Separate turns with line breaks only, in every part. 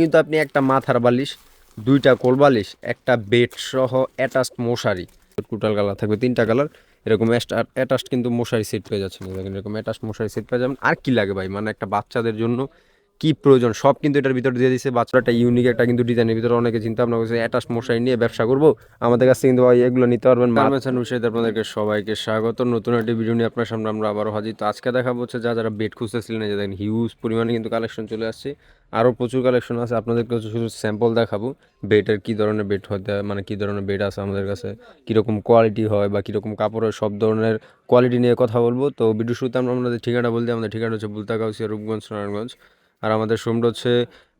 কিন্তু আপনি একটা মাথার বালিশ, দুইটা কোল বালিশ, একটা বেড সহ অ্যাটাচড মশারি, টোটাল কালার থাকবে তিনটা কালার, এরকম অ্যাটাচড কিন্তু মশারি সেট পেয়ে যাচ্ছেন দেখেন, এরকম অ্যাটাচড মশারি সেট পেয়ে যাবেন। আর কি লাগে ভাই? মানে একটা বাচ্চাদের জন্য কি প্রয়োজন? সব কিন্তু এটার ভিতরে দিয়ে দিচ্ছে বাচ্চাটা ইউনিক একটা কিন্তু ডিজাইনের ভিতরে অনেকে চিন্তা ভাবনা করছে অ্যাটাচ মশারি নিয়ে ব্যবসা করব? আমাদের কাছে কিন্তু ভাই এগুলো নিতে পারবেন। মার্মেশন বিষয়তে আপনাদেরকে সবাইকে স্বাগত। নতুন একটি ভিডিও নিয়ে আপনার সামনে আমরা আবারও হাজির। তো আজকে দেখা হচ্ছে যা যারা বেড খুঁজতেছিলেন যে দেখেন হিউজ পরিমাণে কিন্তু কালেকশন চলে আসছে। আরও প্রচুর কালেকশন আছে আপনাদেরকে হচ্ছে শুধু স্যাম্পল দেখাবো। বেডের কী ধরনের বেড হতে মানে কী ধরনের বেড আছে আমাদের কাছে, কীরকম কোয়ালিটি হয় বা কীরকম কাপড়ের সব ধরনের কোয়ালিটি নিয়ে কথা বলব। তো ভিডিও শুরুতে আমরা আমাদের ঠিকানা বলতে, আমাদের ঠিকানা হচ্ছে বুলতাগাউসিয়া, রূপগঞ্জ, নারায়ণগঞ্জ। আর আমাদের শোরুমটা হচ্ছে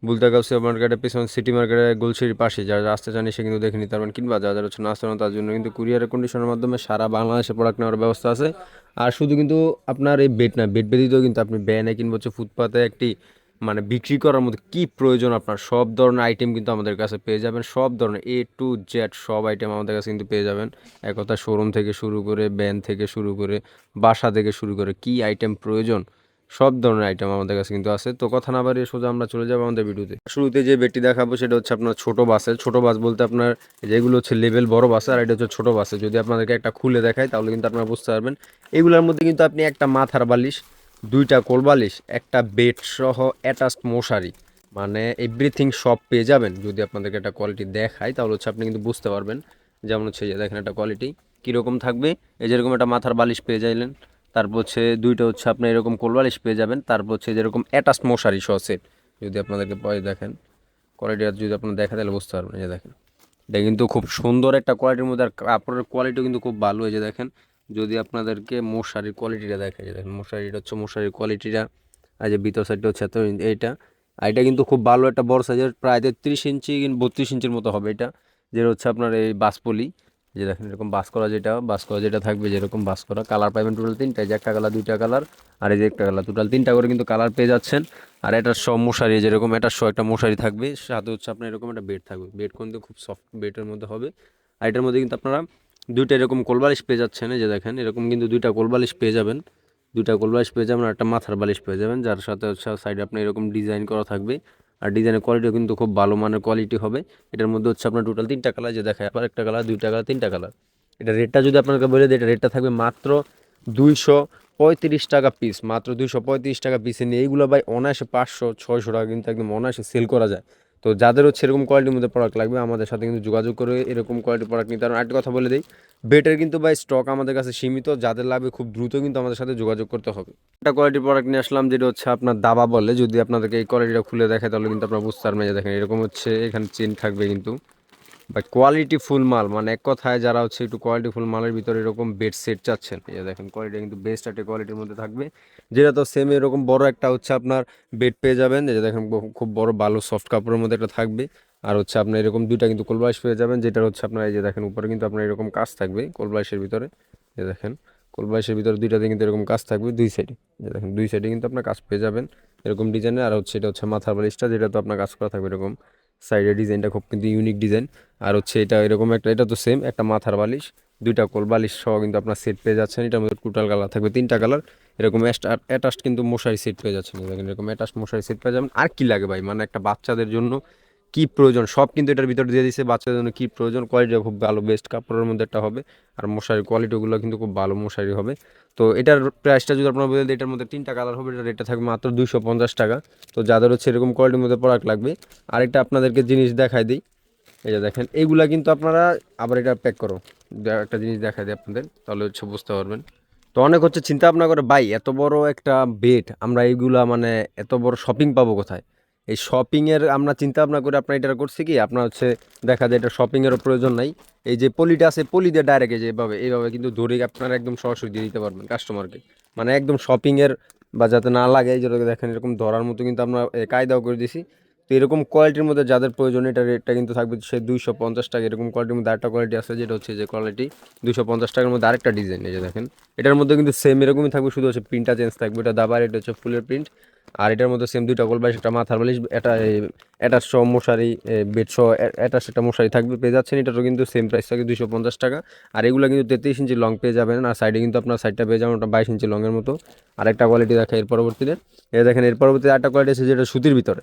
বুলতাগাউসিয়া মার্কেটের পেছনে সিটি মার্কেটের গোলসির পাশে। যারা আসতে চান সে কিন্তু দেখে নিতে পারবেন, কিংবা যারা যারা হচ্ছে না তার জন্য কিন্তু কুরিয়ারের কন্ডিশনের মাধ্যমে সারা বাংলাদেশে প্রোডাক্ট নেওয়ার ব্যবস্থা আছে। আর শুধু কিন্তু আপনার এই বেড না বেড ব্যতীত কিন্তু আপনি ব্যানে কিংবা হচ্ছে ফুটপাতে একটি মানে বিক্রি করার মতো কি প্রয়োজন আপনার? সব ধরনের আইটেম কিন্তু আমাদের কাছে পেয়ে যাবেন। সব ধরনের এ টু জেড সব আইটেম আমাদের কাছে কিন্তু পেয়ে যাবেন। এক কথা শোরুম থেকে শুরু করে ব্যান থেকে শুরু করে, বাসা থেকে শুরু করে কি আইটেম প্রয়োজন, সব ধরনের আইটেম আমাদের কাছে কিন্তু আছে। তো কথা না বাড়িয়ে সোজা আমরা চলে যাব আমাদের ভিডিওতে। শুরুতে যে বেটি দেখাবো সেটা হচ্ছে আপনার ছোট বাসের। ছোট বাস বলতে আপনার যেগুলো হচ্ছে লেভেল বড় বাসে আর এটা হচ্ছে ছোট বাসে যদি আপনাদেরকে একটা খুলে দেখায় তাহলে কিন্তু আপনারা বুঝতে পারবেন। এগুলোর মধ্যে কিন্তু আপনি একটা মাথার বালিশ দুইটা কোল বালিশ, একটা বেড সহ অ্যাটাচড মশারি। মানে এভরিথিং সব পেয়ে যাবেন। যদি আপনাদেরকে একটা কোয়ালিটি দেখায় তাহলে হচ্ছে আপনি কিন্তু বুঝতে পারবেন যেমন হচ্ছে যে দেখেন একটা কোয়ালিটি কীরকম থাকবে। এই যেরকম একটা মাথার বালিশ পেয়ে যাইলেন, তারপর হচ্ছে দুইটা হচ্ছে আপনি এরকম কোল বালিশ পেয়ে যাবেন, তারপর হচ্ছে যেরকম অ্যাটাচ মশারি সহ সেট যদি আপনাদেরকে পরে দেখেন কোয়ালিটি যদি আপনার দেখা তাহলে বুঝতে পারবেন। এই যে দেখেন, এটা কিন্তু খুব সুন্দর একটা কোয়ালিটির মধ্যে আর কাপড়ের কোয়ালিটিও কিন্তু খুব ভালো। এই যে দেখেন যদি আপনাদেরকে মশারির কোয়ালিটিটা দেখা যায় দেখেন মশারিটা হচ্ছে মশারির কোয়ালিটিটা আর যে ভিতর সাইডটা হচ্ছে এত এইটা, আর এটা কিন্তু খুব ভালো একটা বড় সাইজের প্রায় তেত্রিশ ইঞ্চি বত্রিশ ইঞ্চির মতো হবে এটা। যেটা হচ্ছে আপনার এই বাসপলি যে দেখেন এরকম বাস করা যেটা বাস করা যেটা থাকবে যেরকম বাস করা কালার পাবেন টোটাল তিনটা যে একটা কালার দুইটা কালার আর এই যে একটা কালার টোটাল তিনটা করে কিন্তু কালার পেয়ে যাচ্ছেন। আর এটার সব মশারি, যেরকম এটার সব একটা মশারি থাকবে, সাথে হচ্ছে আপনার এরকম একটা বেড থাকবে। বেড কিন্তু খুব সফট বেডের মধ্যে হবে। আর এটার মধ্যে কিন্তু আপনারা দুইটা এরকম কোলবালিশ পেয়ে যাচ্ছেন, এই যে দেখেন, এরকম কিন্তু দুইটা কোলবালিশ পেয়ে যাবেন। দুইটা কোলবালিশ পেয়ে যাবেন একটা মাথার বালিশ পেয়ে যাবেন, যার সাথে হচ্ছে সাইডে আপনার এরকম ডিজাইন করা থাকবে। আর ডিজাইনের কোয়ালিটিও কিন্তু খুব ভালো মানের কোয়ালিটি হবে। এটার মধ্যে হচ্ছে আপনার টোটাল তিনটা কালার যে দেখায় আপনার একটা কালার দুইটা কালার তিনটা কালার এটা রেটটা যদি আপনাকে বলে দিই, এটা রেটটা থাকবে মাত্র দুইশো পঁয়ত্রিশ টাকা পিস মাত্র দুইশো পঁয়ত্রিশ টাকা পিসে নিয়ে এইগুলো ভাই অনায়াসে পাঁচশো, ছয়শো টাকা কিন্তু একদম অনায়াসে সেল করা যায়। তো যাদের হচ্ছে এরকম কোয়ালিটির মধ্যে প্রোডাক্ট লাগবে, আমাদের সাথে কিন্তু যোগাযোগ করে এরকম কোয়ালিটির প্রোডাক্ট নিতে পারেন একটা কথা বলে দিই বেটের কিন্তু ভাই স্টক আমাদের কাছে সীমিত, যাদের লাগবে খুব দ্রুত কিন্তু আমাদের সাথে যোগাযোগ করতে হবে। একটা কোয়ালিটির প্রোডাক্ট নিয়ে আসলাম, যেটা হচ্ছে আপনার দাবা বলে, যদি আপনাদেরকে এই কোয়ালিটিটা খুলে দেখে তাহলে কিন্তু আপনার বুঝতে পারবেন দেখেন এরকম হচ্ছে, এখানে চেন থাকবে কিন্তু। বা কোয়ালিটি ফুল মাল মানে এক কথায় যারা হচ্ছে একটু কোয়ালিটি ফুল মালের ভিতরে এরকম বেড সেট চাচ্ছেন, এই দেখেন কোয়ালিটি কিন্তু বেস্ট একটা কোয়ালিটির মধ্যে থাকবে। যেটা তো সেম এরকম বড় একটা হচ্ছে আপনার বেড পেয়ে যাবেন যে দেখেন খুব বড় ভালো সফট কাপড়ের মধ্যে একটা থাকবে। আর হচ্ছে আপনার এরকম দুইটা কিন্তু কোলবালিশ পেয়ে যাবেন যেটা হচ্ছে আপনার এই যে দেখেন উপরে কিন্তু আপনার এরকম কাজ থাকবে কোলবালিশের ভিতরে। যে দেখেন কোলবালিশের ভিতরে দুইটাতে কিন্তু এরকম কাজ থাকবে দুই সাইডে যে দেখেন দুই সাইডে কিন্তু আপনার কাজ পেয়ে যাবেন এরকম ডিজাইনের আর হচ্ছে এটা হচ্ছে মাথার বালিশটা যেটা তো আপনার কাজ করা থাকবে এরকম সাইডের ডিজাইনটা খুব কিন্তু ইউনিক ডিজাইন আর হচ্ছে এটা এরকম একটা, এটা তো সেম একটা মাথার বালিশ, দুইটা কোল বালিশ সহ কিন্তু আপনার সেট পেয়ে যাচ্ছেন। এটার মধ্যে টোটাল কালার থাকবে তিনটা কালার এরকম অ্যাটাস্ট কিন্তু মশারি সেট পেয়ে যাচ্ছেন। দেখেন, এরকম অ্যাটাস্ট মশারি সেট পেয়ে যাবেন। আর কি লাগে ভাই? মানে একটা বাচ্চাদের জন্য কি প্রয়োজন? সব কিন্তু এটার ভিতরে দিয়ে দিচ্ছে বাচ্চাদের জন্য কী প্রয়োজন? কোয়ালিটিটা খুব ভালো বেস্ট কাপড়ের মধ্যে একটা হবে। আর মশারির কোয়ালিটিগুলো কিন্তু খুব ভালো মশারি হবে। তো এটার প্রাইসটা যদি আপনারা বলে দিই এটার মধ্যে তিনটা কালার হবে, এটার রেটটা থাকবে মাত্র দুইশো পঞ্চাশ টাকা। তো যাদের হচ্ছে এরকম কোয়ালিটির মধ্যে প্রোডাক্ট লাগবে, আরেকটা আপনাদেরকে জিনিস দেখাই দিই। এই যে দেখেন এইগুলা কিন্তু আপনারা আবার এটা প্যাক করো। একটা জিনিস দেখাই দিই আপনাদের, তাহলে হচ্ছে বুঝতে পারবেন। তো অনেক হচ্ছে চিন্তা ভাবনা করে বাই এত বড় একটা বেড আমরা এইগুলা মানে এত বড় শপিং পাবো কোথায়? এই শপিংয়ের আমরা চিন্তা ভাবনা করে আপনার এটা করছি কি? আপনার হচ্ছে দেখা যায় এটা শপিংয়েরও প্রয়োজন নাই। এই যে পলিটা আছে, পলি দিয়ে ডাইরেক্ট যে এভাবে, এইভাবে কিন্তু ধরে আপনারা একদম সরাসরি দিয়ে দিতে পারবেন কাস্টমারকে মানে একদম শপিংয়ের বা যাতে না লাগে, এই যেটা দেখেন, এরকম ধরার মতো কিন্তু আমরা কায়দাও করে দিছি। তো এরকম কোয়ালিটির মধ্যে যাদের প্রয়োজন, এটা রেটটা কিন্তু থাকবে সেই দুইশো পঞ্চাশ টাকা। এরকম কোয়ালিটির মধ্যে আরেকটা কোয়ালিটি আছে, যেটা হচ্ছে যে কোয়ালিটি দুইশো পঞ্চাশ টাকার মধ্যে আরেকটা ডিজাইন এই যে দেখেন। এটার মধ্যে কিন্তু সেম এরকমই থাকবে, শুধু হচ্ছে প্রিন্টটা চেঞ্জ থাকবে। এটা দাবার এটা হচ্ছে ফুলের প্রিন্ট আর এটার মধ্যে সেম দুইটা গোল বাইশ একটা মাথার বালিশ, এটা এটার সহ মশারি বেড সহ এটা সেটা মশারি থাকবে, পেয়ে যাচ্ছেন। এটারও কিন্তু সেম প্রাইস থাকে দুশো পঞ্চাশ টাকা। আর এগুলো কিন্তু তেত্রিশ ইঞ্চি লং পেয়ে যাবেন। আর সাইডে কিন্তু আপনার সাইডটা পেয়ে যাবেন ওটা বাইশ ইঞ্চি লংয়ের মতো। আর একটা কোয়ালিটি দেখা এর পরবর্তীতে। এ দেখেন, এর পরবর্তীতে একটা কোয়ালিটি আছে যেটা সুতির ভিতরে।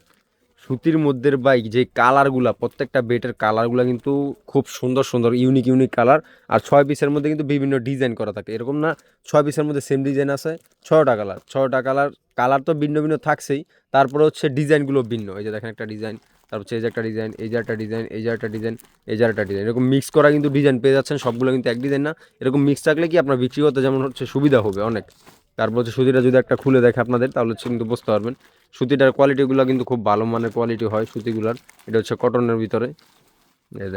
সুতির মধ্যে বাইক যে কালারগুলা প্রত্যেকটা বেটের কালারগুলা কিন্তু খুব সুন্দর সুন্দর ইউনিক ইউনিক কালার আর ছয় পিসের মধ্যে কিন্তু বিভিন্ন ডিজাইন করা থাকে। এরকম না, ছয় পিসের মধ্যে সেম ডিজাইন আছে, ছয়টা কালার ছয়টা কালার কালার তো ভিন্ন ভিন্ন থাকছেই। তারপরে হচ্ছে ডিজাইনগুলো ভিন্ন। এই যে দেখেন একটা ডিজাইন তারপর হচ্ছে এই যে একটা ডিজাইন এই যে একটা ডিজাইন এই যে একটা ডিজাইন এই যে একটা ডিজাইন এরকম মিক্স করা কিন্তু ডিজাইন পেয়ে যাচ্ছেন, সবগুলো কিন্তু এক ডিজাইন না। এরকম মিক্স থাকলে কি আপনার বিক্রি করতে যেমন হচ্ছে সুবিধা হবে অনেক। তারপর হচ্ছে সুতিটা যদি একটা খুলে দেখে আপনাদের, তাহলে হচ্ছে কিন্তু বুঝতে পারবেন। সুতিটার কোয়ালিটিগুলো কিন্তু খুব ভালো মানের কোয়ালিটি হয় সুতিগুলার। এটা হচ্ছে কটনের ভিতরে।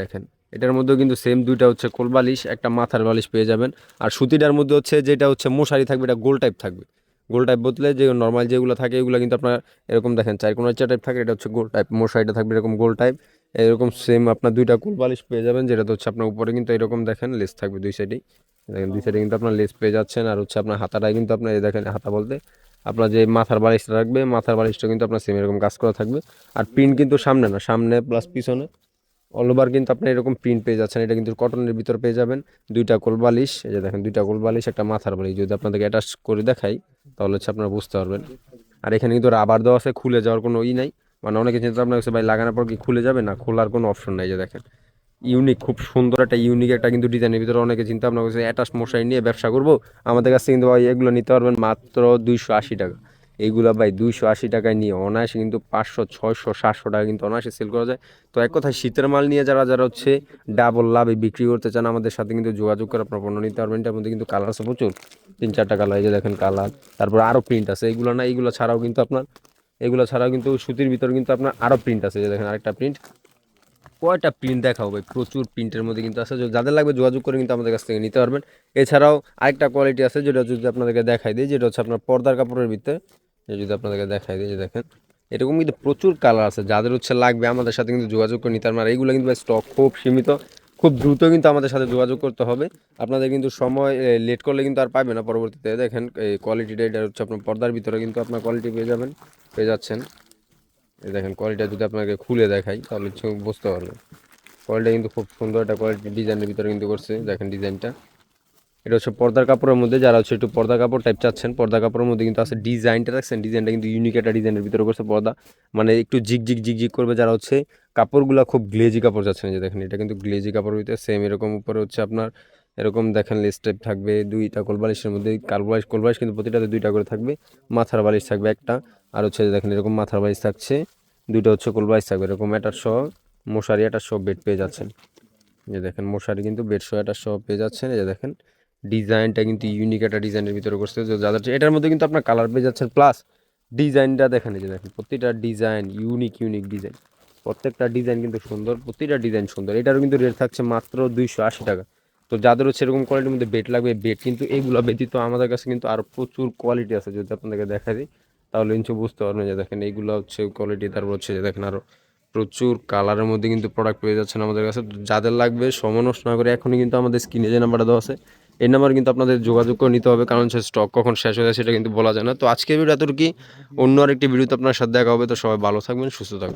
দেখেন, এটার মধ্যেও কিন্তু সেম দুইটা হচ্ছে কোল বালিশ, একটা মাথার বালিশ পেয়ে যাবেন। আর সুতিটার মধ্যে হচ্ছে যেটা হচ্ছে মশারি থাকবে, এটা গোল টাইপ থাকবে। গোল টাইপ বদলে যে নর্মাল যেগুলো থাকে, এগুলো কিন্তু আপনার এরকম দেখেন, চার কোনো চার টাইপ থাকে, এটা হচ্ছে গোল টাইপ মশারিটা থাকবে এরকম গোল টাইপ এরকম সেম আপনার দুইটা কোল বালিশ পেয়ে যাবেন যেটা হচ্ছে আপনার উপরে কিন্তু এরকম দেখেন লেস থাকবে দুই সাইডেই দেখেন দুই সাইডে কিন্তু আপনার লেস পেয়ে যাচ্ছেন আর হচ্ছে আপনার হাতাটাই কিন্তু আপনার এই দেখেন হাতা বলতে আপনার যে মাথার বালিশটা রাখবে মাথার বালিশটা কিন্তু আপনার সেম এরকম কাজ করা থাকবে। আর প্রিন্ট কিন্তু সামনে না সামনে প্লাস পিছনে অল ওভার কিন্তু আপনি এরকম প্রিন্ট পেয়ে যাচ্ছেন এটা কিন্তু কটনের ভিতর পেয়ে যাবেন। দুইটা কোল বালিশ এই যে দেখেন দুইটা কোল বালিশ একটা মাথার বালিশ যদি আপনাদেরকে অ্যাটাচ করে দেখাই তাহলে হচ্ছে আপনারা বুঝতে পারবেন। আর এখানে কিন্তু রাবার দেওয়া আছে খুলে যাওয়ার কোনো ই নাই। মানে অনেকে চিন্তা আপনার কাছে ভাই লাগানোর পর কি খুলে যাবে? না খোলার কোনো অপশন নাই যে দেখেন। ইউনিক খুব সুন্দর একটা ইউনিক একটা কিন্তু ডিজাইনের ভিতরে অনেকে চিন্তা ভাবনা করছে, অ্যাটাচ মশাই নিয়ে ব্যবসা করব? আমাদের কাছে কিন্তু ভাই এগুলো নিতে পারবেন মাত্র দুইশো আশি টাকা। এইগুলো ভাই দুইশো আশি টাকায় নিয়ে অনায়াসে কিন্তু পাঁচশো, ছয়শো, সাতশো টাকা কিন্তু অনায়াসে সেল করা যায়। তো এক কথায় শীতের মাল নিয়ে যারা যারা হচ্ছে ডাবল লাভে বিক্রি করতে চান, আমাদের সাথে কিন্তু যোগাযোগ করে আপনার পণ্য নিতে পারবেন। এটার মধ্যে কিন্তু কালার আছে প্রচুর। তিন চারটা কালার এই যে দেখেন কালার তারপর আরও প্রিন্ট আছে। এইগুলো না এইগুলো ছাড়াও কিন্তু আপনার, এগুলো ছাড়াও কিন্তু সুতির ভিতরে কিন্তু আপনার আরও প্রিন্ট আছে। যে দেখেন আরেকটা প্রিন্ট কয়টা প্রিন্ট দেখাও ভাই? প্রচুর প্রিন্টের মধ্যে কিন্তু আছে। যাদের লাগবে যোগাযোগ করে কিন্তু আমাদের কাছ থেকে নিতে পারবেন। এছাড়াও আরেকটা কোয়ালিটি আছে, যেটা যদি আপনাদেরকে দেখাই দিই, যেটা হচ্ছে আপনার পর্দার কাপড়ের ভিতরে। যদি আপনাদেরকে দেখাই দিই যে দেখেন, এরকম কিন্তু প্রচুর কালার আছে। যাদের হচ্ছে লাগবে আমাদের সাথে কিন্তু যোগাযোগ করে নিতে পারবেন। আর এইগুলো কিন্তু স্টক খুব সীমিত, খুব দ্রুত কিন্তু আমাদের সাথে যোগাযোগ করতে হবে। আপনাদের কিন্তু সময় লেট করলে কিন্তু আর পাবে না। পরবর্তীতে দেখেন, এই কোয়ালিটিটা এটা হচ্ছে আপনার পর্দার ভিতরে কিন্তু আপনার কোয়ালিটি পেয়ে যাবেন, পেয়ে যাচ্ছেন। এই দেখেন কোয়ালিটিটা যদি আপনাকে খুলে দেখাই, তাহলে বুঝতে পারবেন। কোয়ালিটি কিন্তু খুব সুন্দর, একটা কোয়ালিটি ডিজাইনের ভিতরে কিন্তু করছে, দেখেন ডিজাইনটা এটা হচ্ছে পর্দার কাপড়ের মধ্যে, যারা হচ্ছে একটু পর্দা কাপড় টাইপ চাচ্ছেন, পর্দা কাপড়ের মধ্যে কিন্তু আছে ডিজাইনটা রাখছেন ডিজাইনটা কিন্তু ইউনিক একটা ডিজাইনের ভিতরে করছে পর্দা। মানে একটু জিগ জিগ করবে যারা হচ্ছে, কাপড়গুলো খুব গ্লেজি কাপড় চাচ্ছেন যে দেখেন, এটা কিন্তু গ্লেজি কাপড় ভিতরে সেম এরকম উপরে হচ্ছে আপনার এরকম দেখেন লেস টাইপ থাকবে দুইটা কোলবালিশের মধ্যে কালবালিশ কোলবালিশ কিন্তু প্রতিটাতে দুইটা করে থাকবে, মাথার বালিশ থাকবে একটা, আর হচ্ছে দেখেন এরকম মাথার বালিশ থাকছে, দুইটা হচ্ছে কোলবালিশ থাকবে, এরকম এটার সহ মশারি এটার সহ বেড পেয়ে যাচ্ছেন। যে দেখেন মশারি কিন্তু বেড সহ এটার সহ পেয়ে যাচ্ছেন, এই যে দেখেন ডিজাইনটা কিন্তু ইউনিক একটা ডিজাইনের ভিতরে করছে, যে যাদের এটার মধ্যে কিন্তু আপনার কালার পেয়ে যাচ্ছেন প্লাস ডিজাইনটা দেখেন এই যে দেখেন, প্রতিটা ডিজাইন ইউনিক ইউনিক ডিজাইন প্রত্যেকটা ডিজাইন কিন্তু সুন্দর, প্রতিটা ডিজাইন সুন্দর। এটারও কিন্তু রেট থাকছে মাত্র দুইশো আশি টাকা। তো যাদের হচ্ছে এরকম কোয়ালিটির মধ্যে বেড লাগবে বেড কিন্তু এইগুলো ব্যতীত আমাদের কাছে কিন্তু আরও প্রচুর কোয়ালিটি আছে, যদি আপনাদেরকে দেখা দিই, তাহলে কিন্তু বুঝতে পারবেন যে দেখেন এইগুলো হচ্ছে কোয়ালিটি তারপর হচ্ছে যে দেখেন আরও প্রচুর কালারের মধ্যে কিন্তু প্রোডাক্ট পেয়ে যাচ্ছেন আমাদের কাছে। যাদের লাগবে সময় না করে এখনই কিন্তু আমাদের স্ক্রিনে যে নাম্বারটা দেওয়া আছে, এই নাম্বার কিন্তু আপনাদের যোগাযোগ করে নিতে হবে, কারণ সে স্টক কখন শেষ হয়ে যায় সেটা কিন্তু বলা যায় না। তো আজকের ভিডিও এতটুকু অন্য আরেকটি ভিডিওতে আপনার সাথে দেখা হবে, তো সবাই ভালো থাকবেন, সুস্থ থাকবেন।